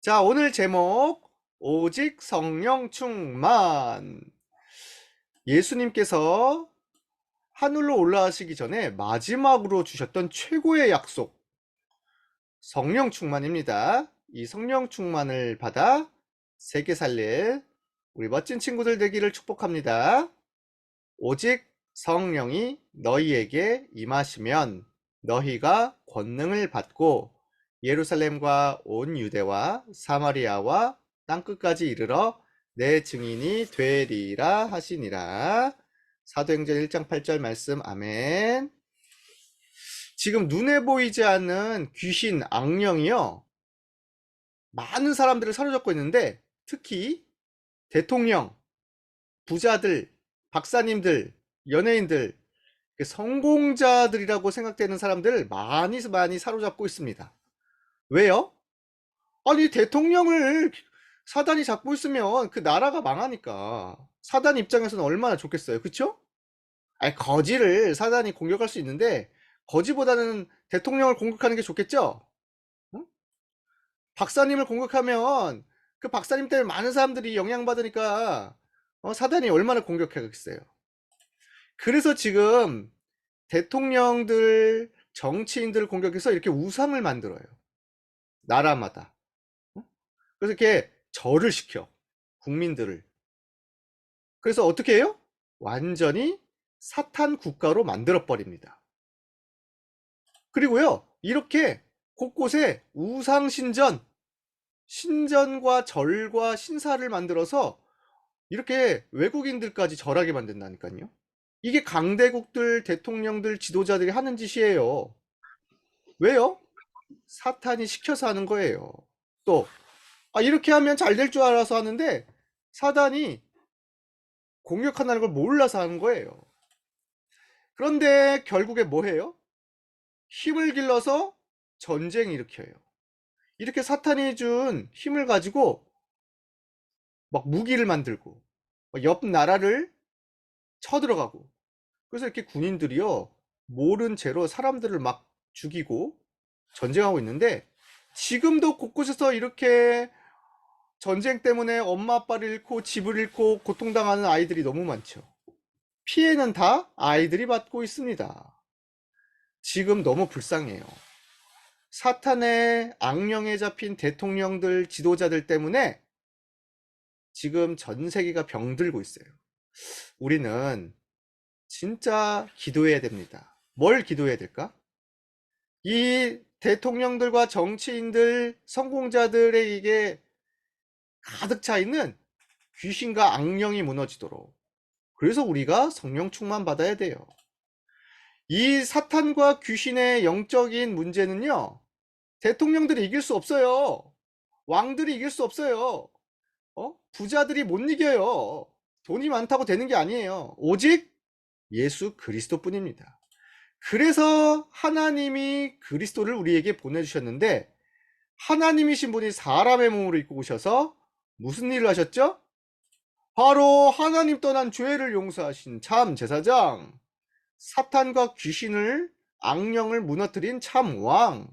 자, 오늘 제목, 오직 성령 충만. 예수님께서 하늘로 올라가시기 전에 마지막으로 주셨던 최고의 약속, 성령 충만입니다. 이 성령 충만을 받아 세계 살릴 우리 멋진 친구들 되기를 축복합니다. 오직 성령이 너희에게 임하시면 너희가 권능을 받고 예루살렘과 온 유대와 사마리아와 땅끝까지 이르러 내 증인이 되리라 하시니라. 사도행전 1장 8절 말씀 아멘. 지금 눈에 보이지 않는 귀신, 악령이요. 많은 사람들을 사로잡고 있는데 특히 대통령, 부자들, 박사님들, 연예인들, 성공자들이라고 생각되는 사람들 많이 많이 사로잡고 있습니다. 왜요? 아니, 대통령을 사단이 잡고 있으면 그 나라가 망하니까. 사단 입장에서는 얼마나 좋겠어요. 그쵸? 아니, 거지를 사단이 공격할 수 있는데, 거지보다는 대통령을 공격하는 게 좋겠죠? 응? 박사님을 공격하면, 그 박사님 때문에 많은 사람들이 영향받으니까, 어, 사단이 얼마나 공격하겠어요. 그래서 지금 대통령들, 정치인들을 공격해서 이렇게 우상을 만들어요. 나라마다. 어? 그래서 이렇게 절을 시켜. 국민들을. 그래서 어떻게 해요? 완전히 사탄 국가로 만들어 버립니다. 그리고요, 이렇게 곳곳에 우상신전, 신전과 절과 신사를 만들어서 이렇게 외국인들까지 절하게 만든다니까요. 이게 강대국들, 대통령들, 지도자들이 하는 짓이에요. 왜요? 사탄이 시켜서 하는 거예요. 또, 아, 이렇게 하면 잘 될 줄 알아서 하는데, 사단이 공격한다는 걸 몰라서 하는 거예요. 그런데 결국에 뭐 해요? 힘을 길러서 전쟁 일으켜요. 이렇게 사탄이 준 힘을 가지고 막 무기를 만들고 옆 나라를 쳐들어가고 그래서 이렇게 군인들이요 모른 채로 사람들을 막 죽이고 전쟁하고 있는데 지금도 곳곳에서 이렇게 전쟁 때문에 엄마 아빠를 잃고 집을 잃고 고통당하는 아이들이 너무 많죠. 피해는 다 아이들이 받고 있습니다. 지금 너무 불쌍해요. 사탄의 악령에 잡힌 대통령들, 지도자들 때문에 지금 전 세계가 병들고 있어요. 우리는 진짜 기도해야 됩니다. 뭘 기도해야 될까? 이 대통령들과 정치인들, 성공자들의 이게 가득 차 있는 귀신과 악령이 무너지도록. 그래서 우리가 성령 충만 받아야 돼요. 이 사탄과 귀신의 영적인 문제는요, 대통령들이 이길 수 없어요. 왕들이 이길 수 없어요. 어? 부자들이 못 이겨요. 돈이 많다고 되는 게 아니에요. 오직 예수 그리스도 뿐입니다. 그래서 하나님이 그리스도를 우리에게 보내주셨는데, 하나님이신 분이 사람의 몸으로 입고 오셔서 무슨 일을 하셨죠? 바로 하나님 떠난 죄를 용서하신 참 제사장, 사탄과 귀신을, 악령을 무너뜨린 참 왕,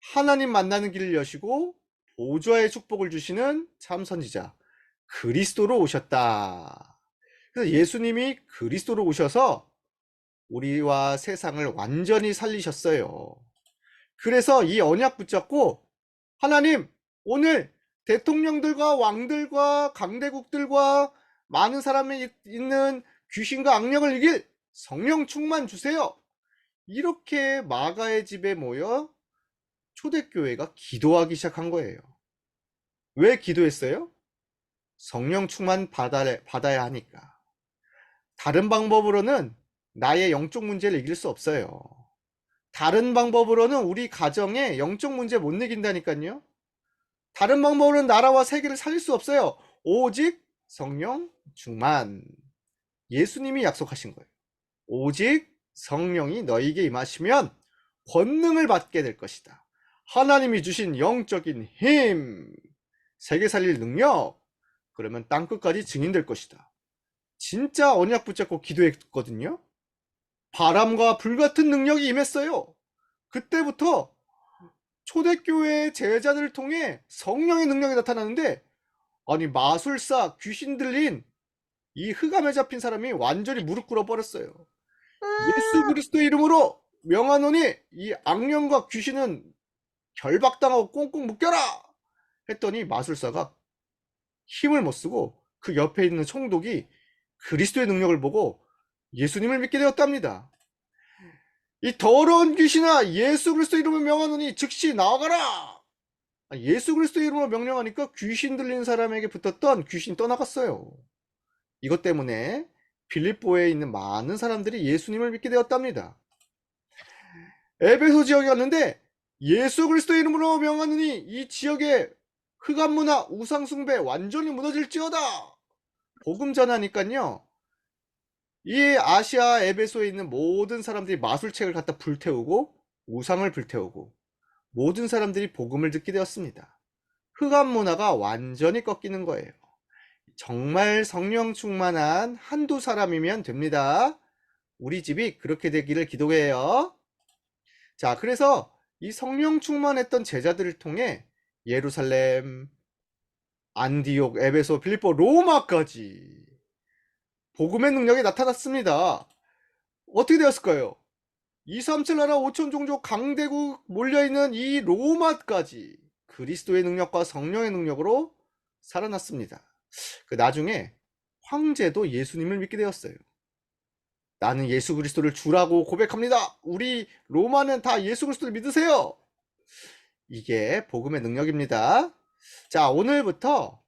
하나님 만나는 길을 여시고 보좌의 축복을 주시는 참 선지자, 그리스도로 오셨다. 그래서 예수님이 그리스도로 오셔서 우리와 세상을 완전히 살리셨어요. 그래서 이 언약 붙잡고 하나님 오늘 대통령들과 왕들과 강대국들과 많은 사람이 있는 귀신과 악령을 이길 성령 충만 주세요. 이렇게 마가의 집에 모여 초대교회가 기도하기 시작한 거예요. 왜 기도했어요? 성령 충만 받아야 하니까. 다른 방법으로는 나의 영적 문제를 이길 수 없어요. 다른 방법으로는 우리 가정의 영적 문제 못 이긴다니까요. 다른 방법으로는 나라와 세계를 살릴 수 없어요. 오직 성령 충만. 예수님이 약속하신 거예요. 오직 성령이 너에게 임하시면 권능을 받게 될 것이다. 하나님이 주신 영적인 힘, 세계 살릴 능력, 그러면 땅끝까지 증인될 것이다. 진짜 언약 붙잡고 기도했거든요. 바람과 불 같은 능력이 임했어요. 그때부터 초대교회 제자들을 통해 성령의 능력이 나타나는데 아니 마술사 귀신 들린 이 흑암에 잡힌 사람이 완전히 무릎 꿇어 버렸어요. 예수 그리스도 이름으로 명하노니 이 악령과 귀신은 결박당하고 꽁꽁 묶여라 했더니 마술사가 힘을 못 쓰고 그 옆에 있는 총독이 그리스도의 능력을 보고 예수님을 믿게 되었답니다. 이 더러운 귀신아 예수 그리스도 이름을 명하노니 즉시 나가라. 아, 예수 그리스도 이름으로 명령하니까 귀신 들린 사람에게 붙었던 귀신이 떠나갔어요. 이것 때문에 빌립보에 있는 많은 사람들이 예수님을 믿게 되었답니다. 에베소 지역에 갔는데 예수 그리스도 이름으로 명하느니 이 지역의 흑암 문화 우상 숭배 완전히 무너질지어다. 복음 전하니까요. 이 아시아 에베소에 있는 모든 사람들이 마술책을 갖다 불태우고 우상을 불태우고 모든 사람들이 복음을 듣게 되었습니다. 흑암 문화가 완전히 꺾이는 거예요. 정말 성령 충만한 한두 사람이면 됩니다. 우리 집이 그렇게 되기를 기도해요. 자, 그래서 이 성령 충만했던 제자들을 통해 예루살렘, 안디옥, 에베소, 빌립보, 로마까지 복음의 능력이 나타났습니다. 어떻게 되었을까요? 237 나라 5천 종족 강대국 몰려있는 이 로마까지 그리스도의 능력과 성령의 능력으로 살아났습니다. 그 나중에 황제도 예수님을 믿게 되었어요. 나는 예수 그리스도를 주라고 고백합니다. 우리 로마는 다 예수 그리스도를 믿으세요. 이게 복음의 능력입니다. 자, 오늘부터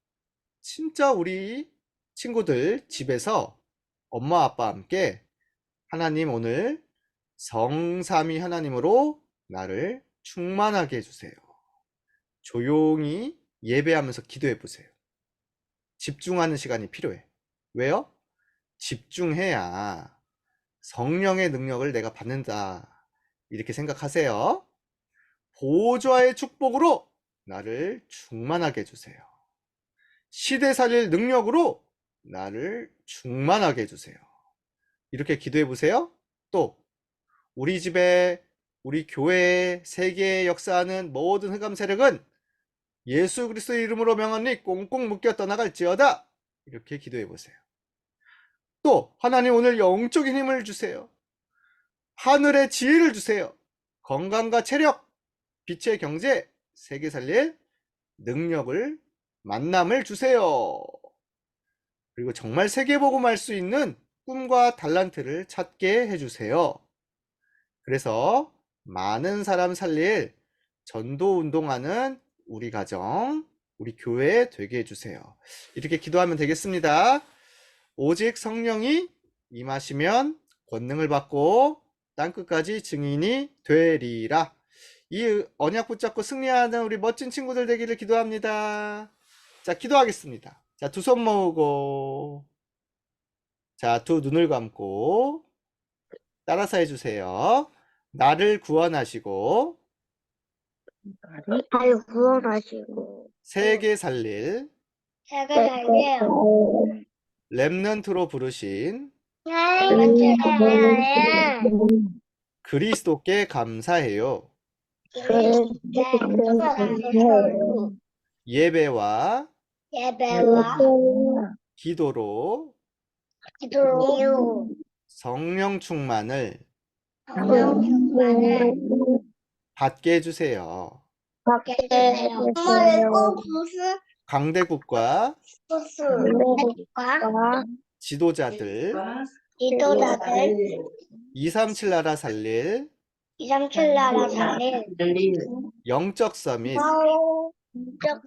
진짜 우리 친구들 집에서 엄마 아빠와 함께 하나님 오늘 성삼위 하나님으로 나를 충만하게 해주세요. 조용히 예배하면서 기도해 보세요. 집중하는 시간이 필요해. 왜요? 집중해야 성령의 능력을 내가 받는다. 이렇게 생각하세요. 보좌의 축복으로 나를 충만하게 해주세요. 시대 살릴 능력으로 나를 충만하게 해주세요. 이렇게 기도해 보세요. 또, 우리 집에, 우리 교회에, 세계에 역사하는 모든 흑암 세력은 예수 그리스도의 이름으로 명하니 꽁꽁 묶여 떠나갈지어다. 이렇게 기도해 보세요. 또, 하나님 오늘 영적인 힘을 주세요. 하늘의 지혜를 주세요. 건강과 체력, 빛의 경제, 세계 살릴 능력을, 만남을 주세요. 그리고 정말 세계복음할 수 있는 꿈과 달란트를 찾게 해주세요. 그래서 많은 사람 살릴 전도 운동하는 우리 가정, 우리 교회 되게 해주세요. 이렇게 기도하면 되겠습니다. 오직 성령이 임하시면 권능을 받고 땅끝까지 증인이 되리라. 이 언약 붙잡고 승리하는 우리 멋진 친구들 되기를 기도합니다. 자, 기도하겠습니다. 자, 두 손 모으고, 자, 두 눈을 감고, 따라서 해주세요. 나를 구원하시고, 나를 구원하시고 세계 살릴 세계 살게요. 렘넌트로 부르신 네. 그리스도께 감사해요. 예배와 예배와 기도로 기도로 성령 충만을 성령 충만을 받게 해주세요. 받게 해주세요. 엄마 꼭 무슨 강대국과 지도자들 지도자들 237 나라 살릴 237 나라 살릴 영적 서밋 영적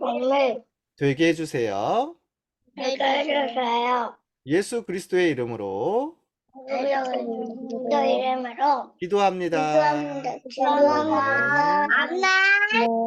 성을 되게 해주세요. 되게 해주세요. 예수 그리스도의 이름으로 그리스도 이름으로 기도합니다. 기도합니다. 기도합니다. 안녕.